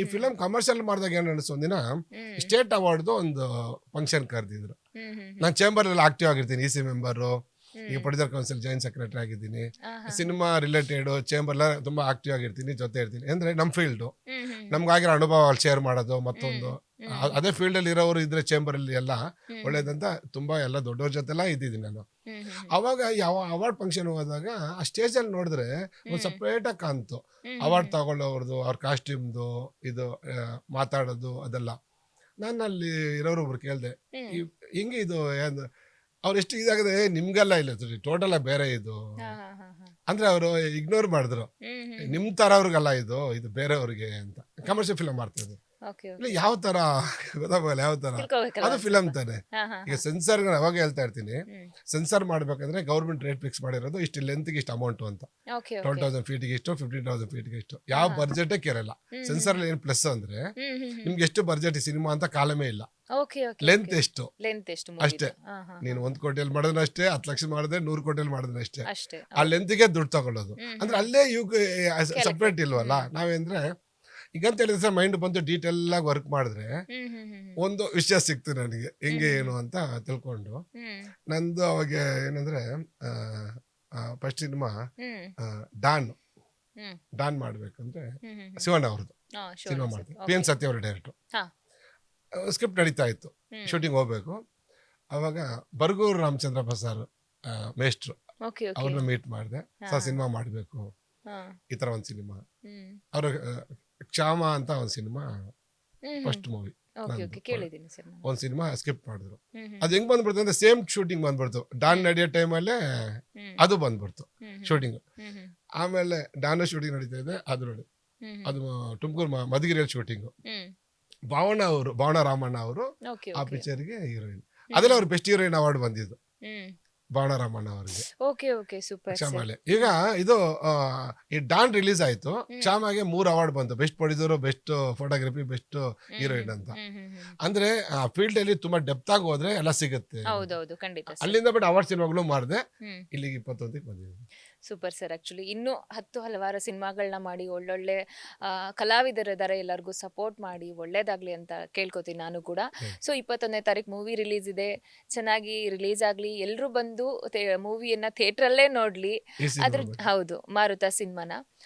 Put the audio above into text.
ಈ film commercial ಮಾಡಿದಾಗ ಏನು ಅನಿಸ್ತು ಒಂದಿನ ಸ್ಟೇಟ್ ಅವಾರ್ಡ್ದು ಒಂದು ಫಂಕ್ಷನ್ ಕರೆದಿದ್ರು. ನಾನು ಚೇಂಬರ್ ಅಲ್ಲಿ ಆಕ್ಟಿವ್ ಆಗಿರ್ತೀನಿ ಇ ಸಿ ಮೆಂಬರು. ಈಗ ಪ್ರೊಡ್ಯೂಸರ್ ಕೌನ್ಸಿಲ್ ಜಾಯಿಂಟ್ ಸೆಕ್ರೆಟರಿ ಆಗಿದ್ದೀನಿ. ಸಿನಿಮಾ ರಿಲೇಟೆಡ್ ಚೇಂಬರ್ ತುಂಬಾ ಆಕ್ಟಿವ್ ಆಗಿರ್ತೀನಿ ಜೊತೆ ಇರ್ತೀನಿ. ಅಂದ್ರೆ ನಮ್ಮ ಫೀಲ್ಡ್ ನಮ್ಗಾಗಿರೋ ಅನುಭವ ಶೇರ್ ಮಾಡೋದು ಮತ್ತೊಂದು. ಅದೇ ಫೀಲ್ಡ್ ಅಲ್ಲಿ ಇರೋರು ಇದ್ರೆ ಚೇಂಬರ್ ಅಲ್ಲಿ ಎಲ್ಲ ಒಳ್ಳೇದಂತ ತುಂಬಾ ಎಲ್ಲ ದೊಡ್ಡವ್ರ ಜೊತೆಲ್ಲ ಇದ್ದಿದ್ದೀನಿ ನಾನು. ಅವಾಗ ಯಾವ ಅವಾರ್ಡ್ ಫಂಕ್ಷನ್ ಹೋದಾಗ ಆ ಸ್ಟೇಜ್ ಅಲ್ಲಿ ನೋಡಿದ್ರೆ ಒಂದು. ಸಪ್ರೇಟ್ ಆಗಿ ಕಾಣ್ತು. ಅವಾರ್ಡ್ ತಗೊಳ್ಳೋರ್ದು ಅವ್ರ ಕಾಸ್ಟ್ಯೂಮ್ದು ಇದು ಮಾತಾಡೋದು ಅದೆಲ್ಲ. ನಾನು ಅಲ್ಲಿ ಇರೋರು ಒಬ್ರು ಕೇಳಿದೆ. ಹಿಂಗೆ ಇದು ಏನು ಅವ್ರು ಎಷ್ಟು ಇದಾಗಿದೆ? ನಿಮ್ಗೆಲ್ಲ ಇಲ್ಲ ಟೋಟಲ್ ಬೇರೆ ಇದು. ಅಂದ್ರೆ ಅವರು ಇಗ್ನೋರ್ ಮಾಡಿದ್ರು. ನಿಮ್ ತರ ಅವ್ರಿಗೆಲ್ಲ ಇದು ಇದು ಬೇರೆಯವ್ರಿಗೆ ಅಂತ. ಕಮರ್ಷಿಯಲ್ ಫಿಲಮ್ ಮಾಡ್ತಿದ್ರು. ಇಲ್ಲ ಯಾವ ತರ? ಗೊತ್ತಾಗಲ್ಲ ಯಾವ ತರ? ಅದು ಫಿಲಮ್ ತಾನೆ. ಈಗ. ಸೆನ್ಸರ್ ಅವಾಗ ಹೇಳ್ತಾ ಇರ್ತೀನಿ. ಸೆನ್ಸರ್ ಮಾಡ್ಬೇಕಂದ್ರೆ ಗೌರ್ಮೆಂಟ್ ರೇಟ್ ಫಿಕ್ಸ್ ಮಾಡಿರೋದು ಇಷ್ಟು ಲೆಂತ್ಗೆ ಇಷ್ಟು ಅಮೌಂಟ್ ಅಂತ. ಟ್ವೆಲ್ ಫೀಟ್ ತೌಸಂಡ್ ಫೀಟ್ಗೆ ಇಷ್ಟು ಫಿಫ್ಟೀನ್ ತೌಸಂಡ್ ಫೀಟ್ಗೆ ಇಷ್ಟು. ಯಾವ ಬಜೆಟ್ ಕೇರಲ್ಲ ಸೆನ್ಸರ್ ಏನ್ ಪ್ಲಸ್ ಅಂದ್ರೆ. ನಿಮ್ಗೆ ಎಷ್ಟು ಬಜೆಟ್ ಸಿನಿಮಾ ಅಂತ ಕಾಲಮೇ ಇಲ್ಲ. ಲೆಂತ್ ಎಷ್ಟು? ಅಷ್ಟೇ. ನೀನು. ಒಂದ್ ಕೋಟಿಯಲ್ಲಿ ಮಾಡಿದ್ರೆ ಅಷ್ಟೇ ಹತ್ತು ಲಕ್ಷ ಮಾಡಿದ್ರೆ ನೂರು ಕೋಟಿಯಲ್ಲಿ ಮಾಡಿದ್ರೆ ಅಷ್ಟೇ. ಆ ಲೆಂತ್ಗೆ ದುಡ್ಡು ತಗೊಳ್ಳೋದು. ಅಂದ್ರೆ ಅಲ್ಲೇ ಇವ್ ಸಪ್ರೇಟ್. ಇಲ್ವಲ್ಲ. ನಾವೇಂದ್ರೆ ಈಗ ಅಂತ ಹೇಳಿದ್ರೆ ಮೈಂಡ್ ಬಂದು ಡೀಟೇಲ್ ಆಗಿ ವರ್ಕ್ ಮಾಡಿದ್ರೆ. ಒಂದು ವಿಷಯ ಸಿಕ್ತು ನನಗೆ ಹೆಂಗೆ ಏನು ಅಂತ ತಿಳ್ಕೊಂಡು ನಂದು ಅವಾಗ ಏನಂದ್ರೆ ಫಸ್ಟ್ ಸಿನಿಮಾ ಡಾನ್ ಡಾನ್ ಮಾಡ್ಬೇಕಂದ್ರೆ. ಶಿವಣ್ಣ ಅವ್ರದ್ದು ಸಿನಿಮಾ ಮಾಡ್ತಾರೆ. ಪಿ ಎನ್ ಸತ್ಯ ಅವ್ರ ಡೈರೆಕ್ಟರ್. ಸ್ಕ್ರಿಪ್ಟ್ ನಡೀತಾ ಇತ್ತು. ಶೂಟಿಂಗ್ ಹೋಗ್ಬೇಕು ಅವಾಗ ಬರ್ಗೂರು ರಾಮಚಂದ್ರಪ್ಪ ಸರ್ ಓಕೆ. ಅವ್ರನ್ನ ಮೀಟ್ ಮಾಡಿದೆ. ಸರ್ ಸಿನಿಮಾ ಮಾಡಬೇಕು. ಈ ತರ ಒಂದು ಸಿನಿಮಾ ಅವ್ರ ಕ್ಷಾಮ ಅಂತ ಒಂದು ಸಿನಿಮಾ. First movie. ಕೇಳಿದ್ದೀನಿ ಸರ್ ನಾನು. ಒಂದು ಸಿನಿಮಾ ಸ್ಕಿಪ್ ಮಾಡಿದ್ರು ಹ್ಮ್, ಹ್ಮ್. ಅದು ಹೆಂಗ್ ಬಂದ್ಬಿಡ್ತು ಅಂದ್ರೆ ಸೇಮ್ ಶೂಟಿಂಗ್ ಬಂದ್ಬಿಡ್ತು ಡಾನ್. ನಡೆಯೋ ಟೈಮಲ್ಲೇ ಹ್ಮ್. ಅದು ಬಂದ್ಬಿಡ್ತು ಹ್ಮ್, ಹ್ಮ್. ಶೂಟಿಂಗ್ ಹ್ಮ್, ಹ್ಮ್. ಆಮೇಲೆ ಡಾನ್ ಶೂಟಿಂಗ್ ನಡೀತಾ ಇದೆ ಅದು ನೋಡಿ ಹ್ಮ್, ಹ್ಮ್. ಅದು ತುಮಕೂರು ಮಧುಗಿರಿಯಲ್ಲಿ ಶೂಟಿಂಗ್ ಭಾವಣ್ಣ ಭಾವಣ ಅವರು ಭಾವಣ ರಾಮಣ್ಣ ಅವರು ಓಕೆ, ಆ ಓಕೆ. ಪಿಕ್ಚರ್ಗೆ ಹೀರೋಯಿನ್. ಅದೆಲ್ಲ ಅವ್ರು ಬೆಸ್ಟ್ ಹೀರೋಯಿನ್ ಅವಾರ್ಡ್ ಬಂದಿದ್ದು ಹ್ಮ್. ಭಾವಣ ರಾಮಣ್ಣ ಅವರಿಗೆ. Okay, okay. ಸೂಪರ್. ಈಗ ಇದು ಈ ಡಾನ್ ರಿಲೀಸ್ ಆಯ್ತು. ಚಾಮಾಗೆ ಮೂರು ಅವಾರ್ಡ್ ಬಂತು. Best producer best photography best heroine ಅಂತ. ಅಂದ್ರೆ ಆ ಫೀಲ್ಡ್ ಅಲ್ಲಿ ತುಂಬಾ ಡೆಪ್ತ್ ಆಗಿ ಹೋದ್ರೆ ಎಲ್ಲ ಸಿಗುತ್ತೆ. ಹೌದೌದು. ಖಂಡಿತ ಅಲ್ಲಿಂದ ಬಟ್ ಅವಾರ್ಡ್ ಸಿನಿಮಾಗಳು ಮಾಡಿದೆ. ಇಲ್ಲಿಗೆ ಇಪ್ಪತ್ತೊಂದಕ್ಕೆ ಬಂದಿದ್ದೀನಿ ಸೂಪರ್ ಸರ್. ಆ್ಯಕ್ಚುಲಿ ಇನ್ನೂ ಹತ್ತು ಹಲವಾರು ಸಿನಿಮಾಗಳನ್ನ ಮಾಡಿ ಒಳ್ಳೊಳ್ಳೆ ಕಲಾವಿದರಿದ್ದಾರೆ ಎಲ್ಲರಿಗೂ ಸಪೋರ್ಟ್ ಮಾಡಿ ಒಳ್ಳೇದಾಗಲಿ ಅಂತ ಕೇಳ್ಕೊತೀನಿ ನಾನು ಕೂಡ. ಸೊ ಇಪ್ಪತ್ತೊಂದನೇ ತಾರೀಕು ಮೂವಿ ರಿಲೀಸ್ ಇದೆ. ಚೆನ್ನಾಗಿ ರಿಲೀಸ್ ಆಗಲಿ. ಎಲ್ಲರೂ ಬಂದು ಮೂವಿಯನ್ನ ಥಿಯೇಟ್ರಲ್ಲೇ ನೋಡ್ಲಿ. ಅದ್ರ ಹೌದು ಮಾರುತ ಸಿನಿಮಾನ.